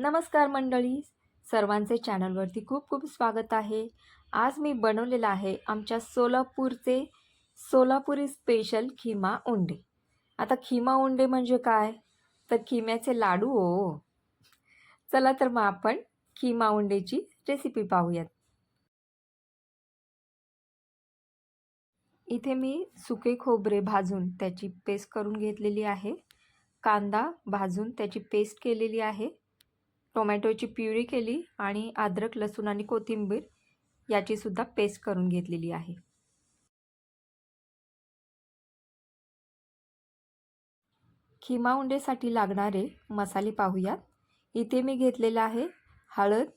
नमस्कार मंडळी. सर्वांचे चॅनलवरती खूप खूप स्वागत आहे. आज मी बनवलेलं आहे आमच्या सोलापूरचे सोलापुरी स्पेशल खिमा उंडे. आता खिमा उंडे म्हणजे काय? तर खिम्याचे लाडू हो. चला तर मग आपण खिमा उंडेची रेसिपी पाहूयात. इथे मी सुके खोबरे भाजून त्याची पेस्ट करून घेतलेली आहे. कांदा भाजून त्याची पेस्ट केलेली आहे. टोमॅटोची प्युरी केली आणि अद्रक लसूण आणि कोथिंबीर याचीसुद्धा पेस्ट करून घेतलेली आहे. खिमा उंडेसाठी लागणारे मसाले पाहूयात. इथे मी घेतलेला आहे हळद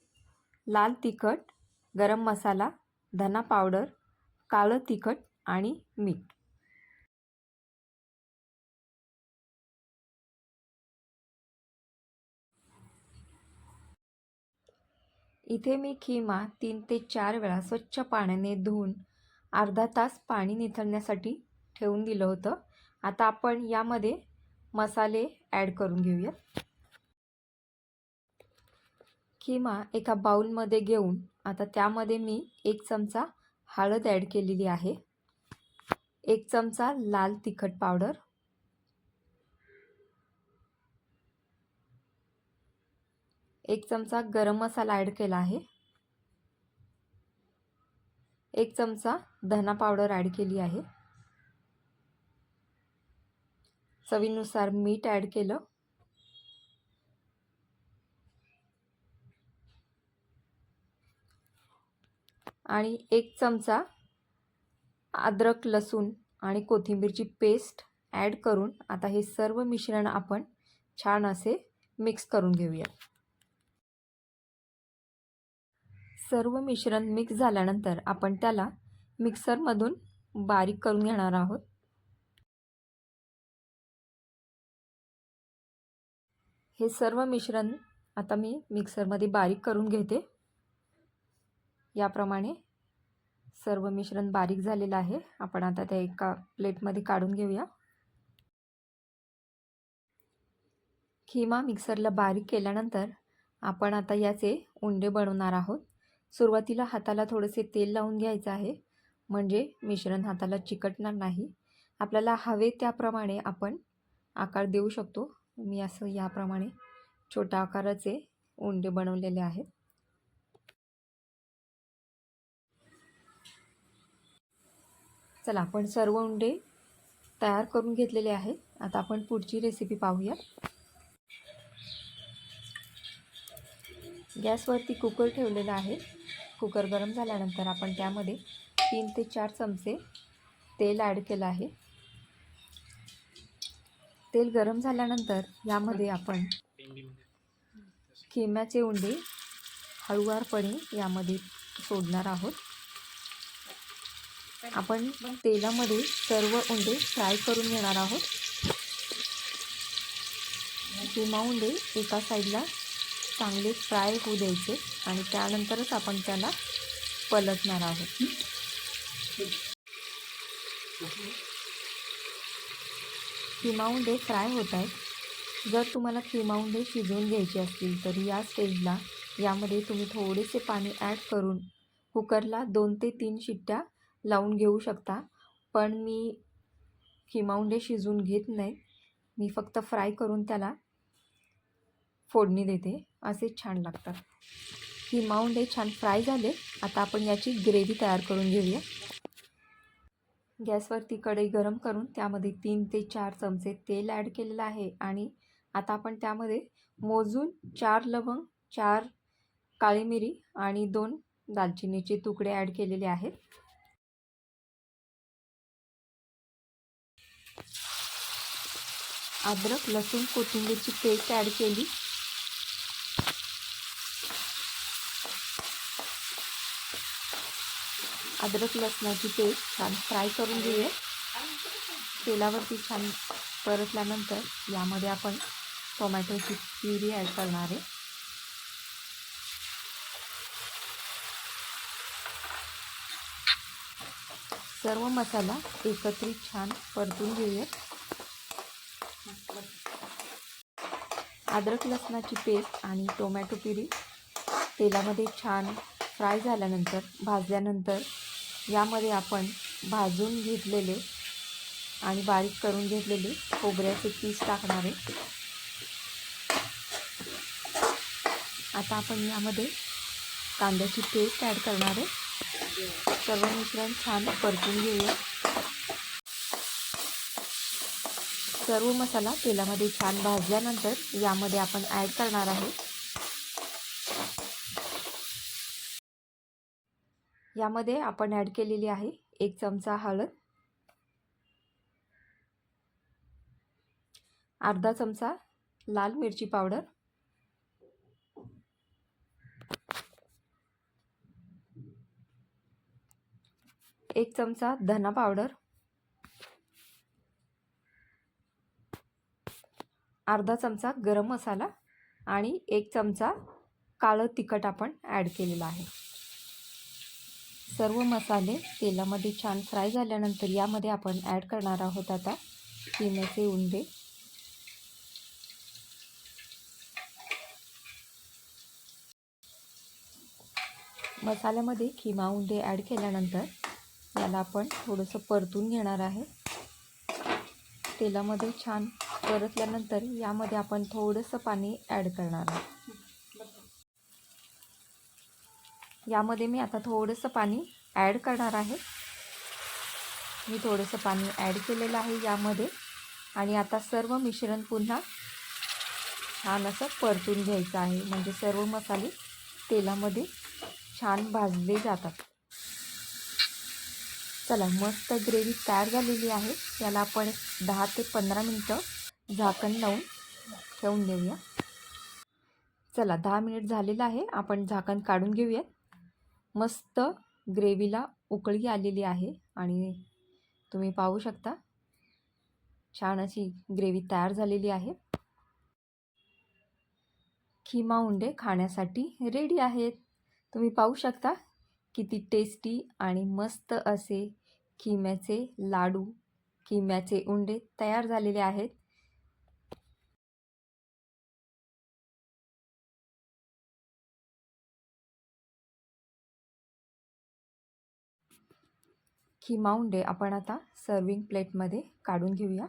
लाल तिखट गरम मसाला धना पावडर काळं तिखट आणि मीठ. इथे मी खिमा तीन ते चार वेळा स्वच्छ पाण्याने धुवून अर्धा तास पाणी निथळण्यासाठी ठेवून दिलं होतं. आता आपण यामध्ये मसाले ॲड करून घेऊया खिमा एका बाउलमध्ये घेऊन आता त्यामध्ये मी एक चमचा हळद ॲड केलेली आहे. एक चमचा लाल तिखट पावडर. एक चमचा गरम मसाला ॲड केला आहे. एक चमचा धना पावडर ॲड केली आहे. चवीनुसार मीठ ॲड केलं. आणि एक चमचा अद्रक लसूण आणि कोथिंबीरची पेस्ट ॲड करून आता हे सर्व मिश्रण आपण छान असे मिक्स करून घेऊया. सर्व मिश्रण मिक्स झाल्यानंतर आपण त्याला मिक्सरमधून बारीक करून घेणार आहोत. हे सर्व मिश्रण आता मी मिक्सरमध्ये बारीक करून घेते. याप्रमाणे सर्व मिश्रण बारीक झालेलं आहे. आपण आता त्या एका प्लेटमध्ये काढून घेऊया. खिमा मिक्सरला बारीक केल्यानंतर आपण आता याचे उंडे बनवणार आहोत. सुरुवातीला हाताला थोडेसे तेल लावून घ्यायचं आहे. म्हणजे मिश्रण हाताला चिकटणार नाही. आपल्याला हवे त्याप्रमाणे आपण आकार देऊ शकतो. मी असं याप्रमाणे छोट्या आकाराचे उंडे बनवलेले आहेत. चला आपण सर्व उंडे तयार करून घेतलेले आहेत. आता आपण पुढची रेसिपी पाहूया. गॅसवरती कुकर ठेवलेला आहे. कुकर गरम झाल्यानंतर आपण त्यामध्ये तीन ते चार चमचे तेल ॲड केलं आहे. तेल गरम झाल्यानंतर यामध्ये आपण खिम्याचे उंडे हळुवारपणे यामध्ये सोडणार आहोत. आपण तेलामध्ये सर्व उंडे फ्राय करून घेणार आहोत. किंवा उंडे एका साईडला चांगले फ्राय होऊ द्यायचे आणि त्यानंतरच आपण त्याला पलटणार आहोत. किमाउंडे फ्राय होत आहेत. जर तुम्हाला किमाउंडे शिजवून घ्यायचे असतील तर या स्टेजला यामध्ये तुम्ही थोडेसे पाणी ॲड करून कुकरला दोन ते तीन शिट्ट्या लावून घेऊ शकता. पण मी किमाउंडे शिजवून घेत नाही. मी फक्त फ्राय करून त्याला फोडणी देते. असे छान लागतात. खिमाउंडे छान फ्राय झाले. आता आपण याची ग्रेव्ही तयार करून घेऊया. गॅसवरती कढई गरम करून त्यामध्ये तीन ते चार चमचे तेल ॲड केलेलं आहे आणि आता आपण त्यामध्ये मोजून चार लवंग चार काळी मिरी आणि दोन दालचिनीचे तुकडे ॲड केलेले आहेत. अद्रक लसूण कोथिंबीरची पेस्ट ॲड केली. अद्रक लसणाची पेस्ट छान फ्राय करून घेऊया. तेलावरती छान परतल्यानंतर यामध्ये आपण टोमॅटोची प्युरी ॲड करणार आहे. सर्व मसाला एकत्रित छान परतून घेऊयात अद्रक लसणाची पेस्ट आणि टोमॅटो प्युरी तेलामध्ये छान फ्राय झाल्यानंतर भाजल्यानंतर यामध्ये आपण भाजून घेतलेले आणि बारीक करून घेतलेले खोबऱ्याचे पीस टाकणार आहे. आता आपण यामध्ये कांद्याची पेस्ट ॲड करणार आहे. सर्व मिश्रण छान परतून घेऊया. सर्व मसाला तेलामध्ये छान भाजल्यानंतर यामध्ये आपण ॲड करणार आहे. यामध्ये आपण ॲड केलेली आहे एक चमचा हळद अर्धा चमचा लाल मिरची पावडर एक चमचा धना पावडर अर्धा चमचा गरम मसाला आणि एक चमचा काळं तिखट आपण ॲड केलेलं आहे. सर्व मसाले तेलामध्ये छान फ्राय झाल्यानंतर यामध्ये आपण ॲड करणार आहोत आता किम्याचे उंडे. मसाल्यामध्ये खिमा उंडे ॲड केल्यानंतर याला आपण थोडंसं परतून घेणार आहे. तेलामध्ये छान परतल्यानंतर यामध्ये आपण थोडंसं पाणी ॲड करणार आहोत. यामध्ये मी आता थोडंसं पाणी ॲड करणार आहे. मी थोडंसं पाणी ॲड केलेलं आहे यामध्ये. आणि आता सर्व मिश्रण पुन्हा छान असं परतून घ्यायचं आहे. म्हणजे सर्व मसाले तेलामध्ये छान भाजले जातात. चला मस्त ग्रेव्ही तयार झालेली आहे. याला आपण दहा ते पंधरा मिनटं झाकण लावून ठेवून देऊया. चला दहा मिनिट झालेलं आहे. आपण झाकण काढून घेऊयात. मस्त ग्रेव्हीला उकळी आलेली आहे आणि तुम्ही पाहू शकता. छान अशी ग्रेव्ही तयार झालेली आहे. खिमा उंडे खाण्यासाठी रेडी आहेत. तुम्ही पाहू शकता किती टेस्टी आणि मस्त असे खिम्याचे लाडू खिम्याचे उंडे तयार झालेले आहेत. खिमा डे आपण आता सर्विंग प्लेटमध्ये काढून घेऊया.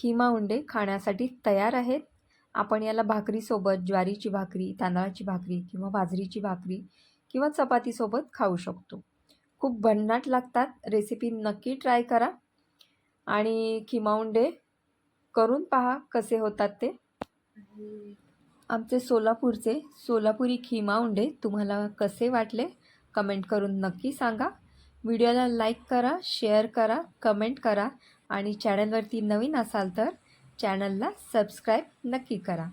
खिमा उंडे खाण्यासाठी तयार आहेत. आपण याला भाकरीसोबत ज्वारीची भाकरी तांदळाची भाकरी किंवा बाजरीची भाकरी किंवा चपातीसोबत खाऊ शकतो. खूप भन्नाट लागतात. रेसिपी नक्की ट्राय करा. आणि खिमा उंडे करून पहा कसे होतात ते. आमचे सोलापूरचे सोलापुरी खिमा उंडे तुम्हाला कसे वाटले कमेंट करून नक्की सांगा. व्हिडिओला लाईक करा शेअर करा कमेंट करा आणि चॅनलवरती नवीन असाल तर चॅनलला सबस्क्राईब नक्की करा.